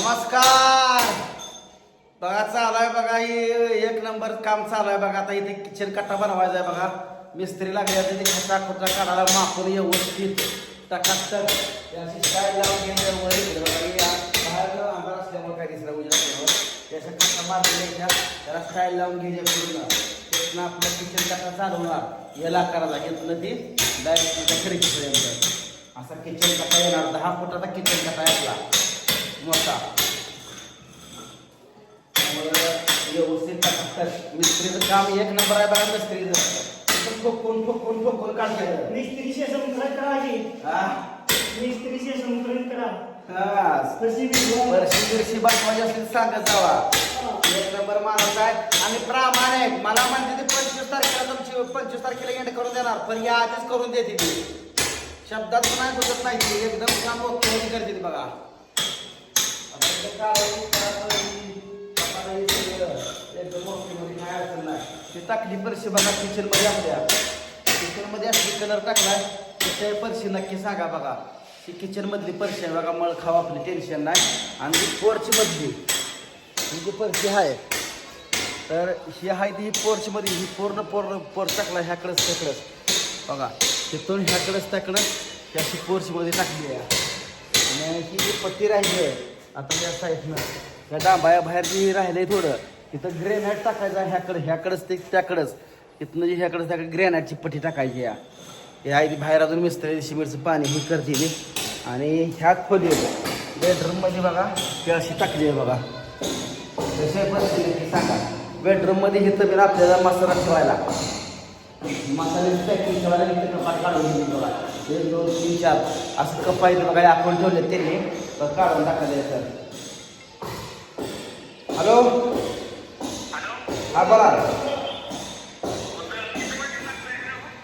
नमस्कार! बघा चालू आहे बघा ही एक नंबर काम चालू आहे बघा. आता इथे किचन कट्टा बनवायचा आहे बघा. मिस्त्री लागले आता ते खटा खुटा काढायला मापून व्यवस्थित टकाटक याची स्टाईल लावून घ्यायचं वर बाहेर अंधार असल्यामुळे काय दिसलं उजेड असल्यामुळे त्याच्या मारलेल्या त्याला स्टाईल लावून घ्यायच्या पूर्ण. तिथनं आपलं किचन कट्टा चालवणार. याला करायला घेतलं ती डायरेक्ट खिडकीपर्यंत. असा किचन कट्टा येणार. दहा फुटाचा किचन कट्टा आहे आपला. मोठा. व्यवस्थित मिस्त्रीचं काम एक नंबर आहे बघा मिस्त्रीचं. ठोकून ठोकून ठोकून काढतात मिस्त्रीशी समुद्रात करायची मिस्त्रीशी समुद्रात करा. वर्षी बिरशी बाटवाजी असली सांगत जावा. एक नंबर माणूस आहे. आणि प्रामाणिक मला म्हणते ते पंचवीस तारखेला तुमची पंचवीस तारखेला एंड करून देणार. पण या आधीच करून देते ती. शब्दात नाही बसत नाही ती. एकदम काम ओके करते बघा. ती टाकली परशी बघा किचनमध्ये आपल्या किचनमध्ये असली कलर टाकलाय त्याच्या परशी नक्की सांगा बघा. ती किचन मधली परशी आहे बघा मळ खावा आपली टेन्शन नाही. आणि ती पोर्च मधली ही जी परशी आहे तर ही आहे ती पोर्च मध्ये ही पूर्ण पूर्ण पोर्च टाकला ह्याकडंच त्याकडंच. बघा तिथून ह्याकडंच त्याकडंच ही अशी पोर्च मध्ये टाकली आहे. आणि ही जी पट्टी राहिली आहे आता या साईडनं या डांबाया बाहेर जे राहिलंय थोडं तिथं ग्रेनाईट टाकायचं ह्याकडं ह्याकडंच ते त्याकडंच. तिथनं जे ह्याकडं त्याकडे ग्रेनाईटची पट्टी टाकायची या हे आहे बाहेर अजून मिस्त्री सिमेंटचं पाणी हे करते आणि ह्या खोली बेडरूममध्ये बघा ती अशी टाकली आहे बघा. तसे परिस्थिती सांगा. बेडरूममध्ये हे तर आपल्याला मसाला ठेवायला. मसाल्याची पॅकिंग ठेवायला इथे कपाट काढून बघा. एक दोन तीन चार. असं कपा बघा आपण ठेवले त्यांनी. तर काढून टाकायला सर. हॅलो? हा बोला.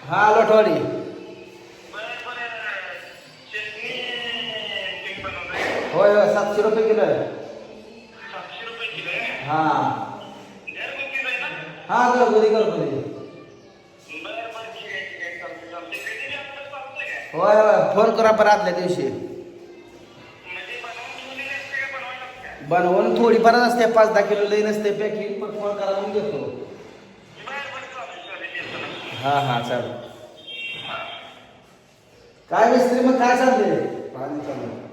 हा लोटवाडी होय होय सातशे रुपये किलो आहे. हा. हा घरगुती घरगुती. होय होय फोन करा परत आदल्या दिवशी. बनवून थोडी फारच असते पाच दहा किलो लई नसते पॅकिंग पण फोन करा म्हणून घेतो हा हा चालेल. काय मिस्त्री मग काय चाललंय?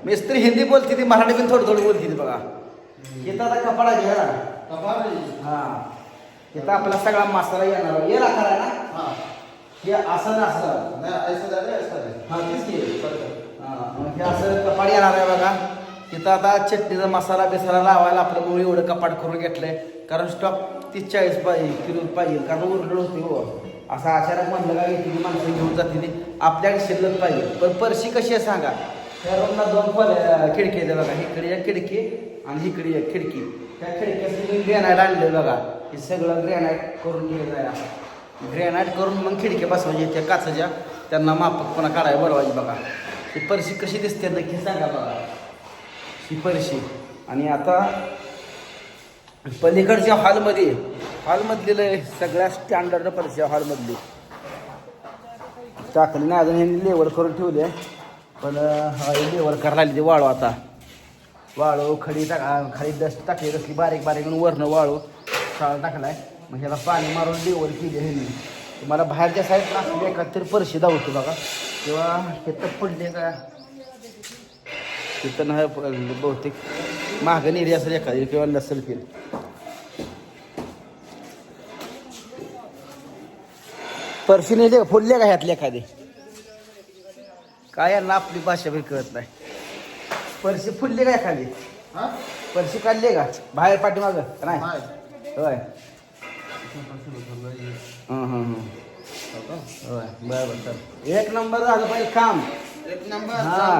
मिस्त्री हिंदी बोलते ती मराठी पण थोडी थोडी बोलते ती बघा. इथं आता कपडा घ्या हा. इथं आपला सगळा मसाला येणार. ये राखा ना? हे. असं ना असं. हा तेच की. हा, मग हे असं कपाट येणार आहे बघा. तिथं आता चटणीचा मसाला बिसाला लावायला आपलं मुळे एवढं कपाट करून घेतलंय. कारण स्टॉक तीस चाळीस पाहिजे किलो पाहिजे. कारण उरलं होते हो. असं अचानक म्हणलं का घेतली माणसं घेऊन जाते ती. आपल्याकडे शिल्लक पाहिजे. पण परशी कशी आहे सांगा. त्या रूमला दोन पल खिडकी आहेत बघा. इकडे एक खिडकी आणि इकडे एक खिडकी. त्या खिडकीसाठी ग्रॅनाईट आणलं बघा. हे सगळं ग्रॅनाईट करून घ्यायचं आहे. ग्रॅनाईट करून मग खिडक्या बसवायची त्या काचाच्या. त्यांना मापक पुन्हा काढायला बरवायची बघा. ती पर्शी कशी दिसते नक्की सांगा बघा. ही परशी आणि आता पलीकडच्या हॉलमध्ये हॉलमधली सगळ्या स्टँडर्ड परशी हॉलमधली. टाकली नाही अजून ह्यांनी लेवल करून ठेवले पण लेवल करायला आली ते वाळू आता. वाळू खडी टाका खाली डस्ट टाकली तसली बारीक बारीक म्हणून वरनं वाळू शाळा टाकलाय मग ह्याला पाणी मारून लेवल केली ह्यांनी. तुम्हाला बाहेरच्या साईडला असली एखादी परशी धावतो बघा. किंवा तिथं पडले का? तिथं नाही बहुतेक महाग नेरी असेल एखादी किंवा नसेल फिर परशी नेले का फुलले का ह्यातले एखादी? काय यांना आपली भाषा बी कळत नाही. परशी फुलले का एखादी? परशी काढले का? बाहेर पाठीमाग नाही? होय. हं, हं, हं. होय बरं बरं एक नंबर झालं पाहिजे काम. हा.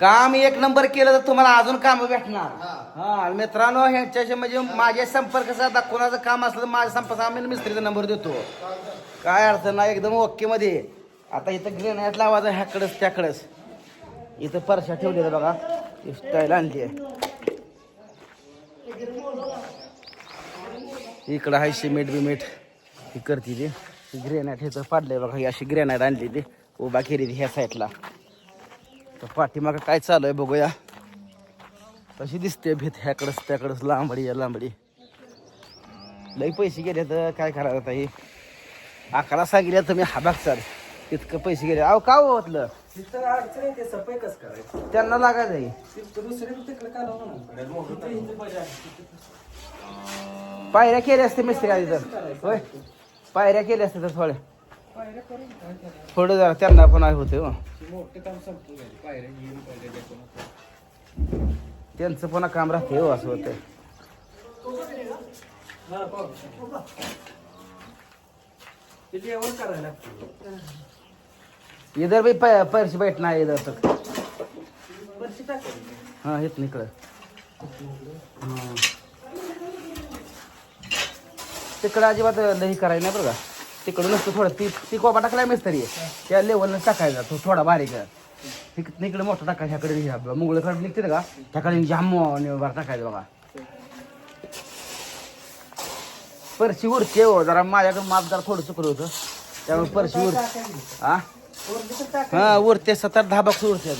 काम एक नंबर केलं तर तुम्हाला अजून काम भेटणार. हा. मित्रांनो ह्यांच्याशी म्हणजे माझे संपर्क साधा कोणाचं काम असलं तर माझ्या संपर्क आम्ही मिस्त्रीचा नंबर देतो. काय अडचण नाही एकदम ओके मध्ये. आता इथं ग्रेनाईट लावायचं ह्याकडंच त्याकडंच. इथं परशा ठेवलेलं बघा. स्टाईल आणली आहे. इकडं आहे सिमेंट बिमेंट ही करते ती. ग्रेनाईट हे तर पाडलंय बघा ही अशी ग्रेनाईट आणली ती. उभा केली ह्या साईडला तर पाठीमागं काय चालू आहे बघूया. कशी दिसते भीत ह्याकडंच त्याकडंच लांबडी या लांबडी. लई पैसे गेले तर काय करायचं आता हे? अकरा सांगितलं तर मी हाबाग सर तितकं पैसे गेले. अहो का होतलं त्यांना लागायचं पायऱ्या केल्या असते मिस्त्री आधी तर. होय. पायऱ्या केल्या असते तर थोड्या. थोडं जरा त्यांना पण आहे होते हो. त्यांचं पुन्हा काम राहते हो असं होतं इधर भी पै- पैसे बैठना है इधर तक. हाँ इकडं हां. तिकडं अजिबात लई करायला नाही बरं का? तिकडं नसतं थोडं ती ती कोबा टाकलाय तरी. त्या लेवलनं टाकायचा तो थोडा बारीक. इकडे मोठा टाकायचा ह्याकडे ह्या मुगळकडे निघते ना का ह्याकडे जाम बार टाकायचं बघा. परशी उरते हो जरा माझ्याकडे माप जरा थोडं चुकलं होतं. त्यामुळे परशी उर हा हा उरते सात दहा बॉक्स उरते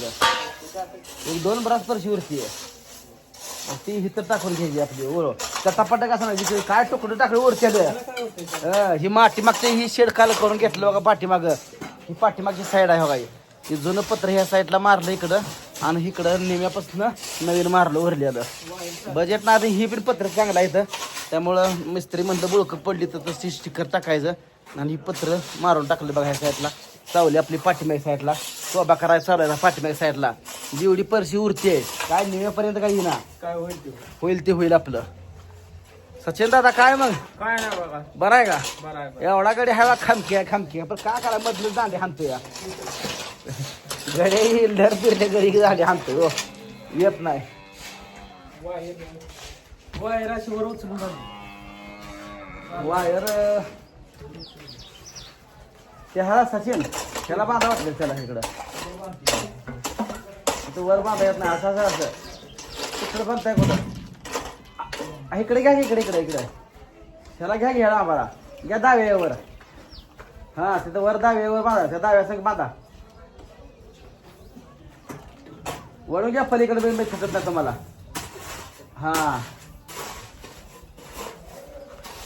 एक दोन बराच परशी उरते ती हिथं टाकून घ्यायची आपली ओळ त्या टपाटा कसं नाही काय तुकडं टाकलं उरते ही माटी मागच्या ही शेड काल करून घेतलं बघा पाठीमाग. ही पाठीमागची साईड आहे बघा ही. ही जुनं पत्र ह्या साईडला मारलं इकडं आणि इकडं निम्यापासून नवीन मारलं उरलेलं. बजेट ना आधी ही पण पत्र चांगलं आहे त्यामुळं मिस्त्री म्हणलं बुळकं पडली तर तशी स्टिकर टाकायचं. आणि ही पत्र मारून टाकलं बघा ह्या साईडला चावली आपली पाठीमाग साईडला शोभा करायला चालू पाठीमाग साईडला जेवढी परशी उरते काय निम्यापर्यंत काही ना काय होईल ते? होईल ते होईल आपलं. सचिन दादा काय मग? काय नाही बघा. बरं आहे का? बरं आहे एवढा गडी हवा खामकी आहे खामकी आहे. पण काय करा मधलं दांडे हाणतो या. गडे लर फिरले गडी दांडे हाणतो हो. येत नाही. वायर वायर उचलून ते हा सचिन. त्याला बांधा वाटलं त्याला इकडं. तो वर बांधा येत नाही असं असं असं. तिकडं बांधताय कुठं? इकडे घ्या इकडे इकडे इकडे. ह्याला घ्या घ्या आम्हाला. घ्या दाव्यावर हा तिथं वर दाव्यावर बांधा त्या दाव्या संग बांधा. वळून घ्या पलीकडे बेन शकत नाही तुम्हाला. हा.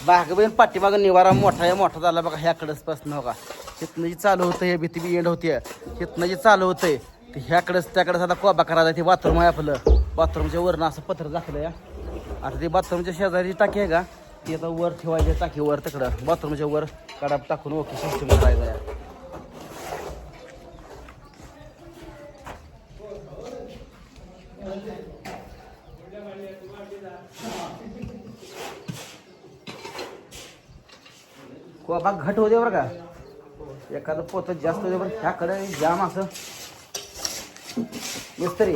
बागबेन पाठीमाग निवारा मोठा आहे मोठा झाला बघा ह्याकडंच पासून बघा. तिथनं जी चालू होतं हे भीती बी एंड होती तिथनं जी चालू होतंय ते ह्याकडंच त्याकडंच आता कोबा करायला ते बाथरूम आहे आपलं. बाथरूमच्या वरनं असं पत्र दाखलं या आता ते बाथरूमच्या शेजारी टाकी आहे का? ती आता वर ठेवायची टाकी वर तिकडं. बाथरूमच्या वर कडाप टाकून ओके सिस्टम करायचं आहे कोबा घट होते बरं का? एखादं पोत जास्त होते बरं. ह्याकडे जाम असं. मिस्त्री.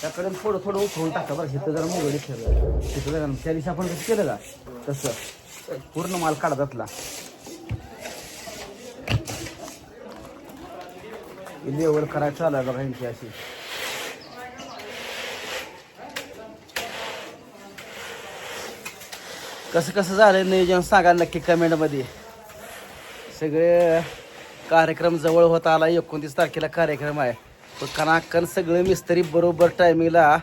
त्याकडे थोडं थोडं उठवून टाका बरं. इथं जरा मुगडी ठेवलं. तिथं जरा त्या दिवशी आपण कसं केलं का तसं. पूर्ण माल काढतातला लेवल करायचं चालू आहे बघा यांची अशी. कसं कसं झालं नियोजन सांगा नक्की कमेंटमध्ये सगळे कार्यक्रम जवळ होत आला. एकोणतीस तारखेला कार्यक्रम आहे. पण कणाकण सगळे मिस्त्री बरोबर टायमिंगला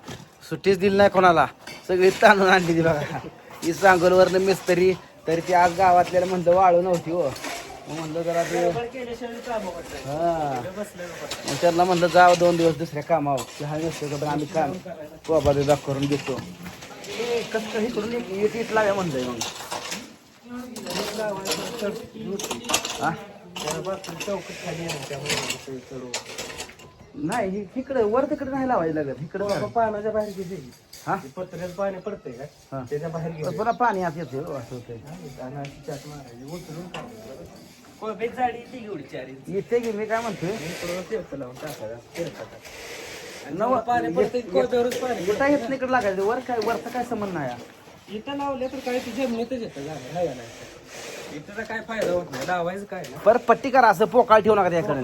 सुट्टीच दिली नाही कोणाला. सगळी तांदूळ आणली ती बघा. ही सांगोलवरनं मिस्त्री तरी ती आज गावातल्याला म्हणलं वाळू नव्हती हो. म्हणलं जरा ते हा. मग त्यांना म्हणलं जावं दोन दिवस दुसऱ्या कामावर. की हा नसतं का आम्ही काम बाबा बिबा करून घेतो कसं काही करून एक इट लाव्या म्हणलंय मग चौकट खाली आहे त्यामुळे ते चढू. नाही हे इकडं वर तिकडे नाही लावायचं लागत. इकडं पाण्याच्या बाहेर किती हा? पाणी पडतंय हा. का त्याच्या बाहेर पुन्हा पाणी आत येते हो, असं होतंय. ती चारी. येते की मी काय म्हणतोय? लावून नव पाणी पडतंय कोरड्यावरच पाणी येता येत इकडे लागायचं वर काय वरचा काय संबंध नाही हा. इथं लावले तर काय जमिनीतच येतं झालं नाही काय फायदा होत नाही लावायचं काय पट्टी करा असं पोकाळ ठेवू नका त्याकडे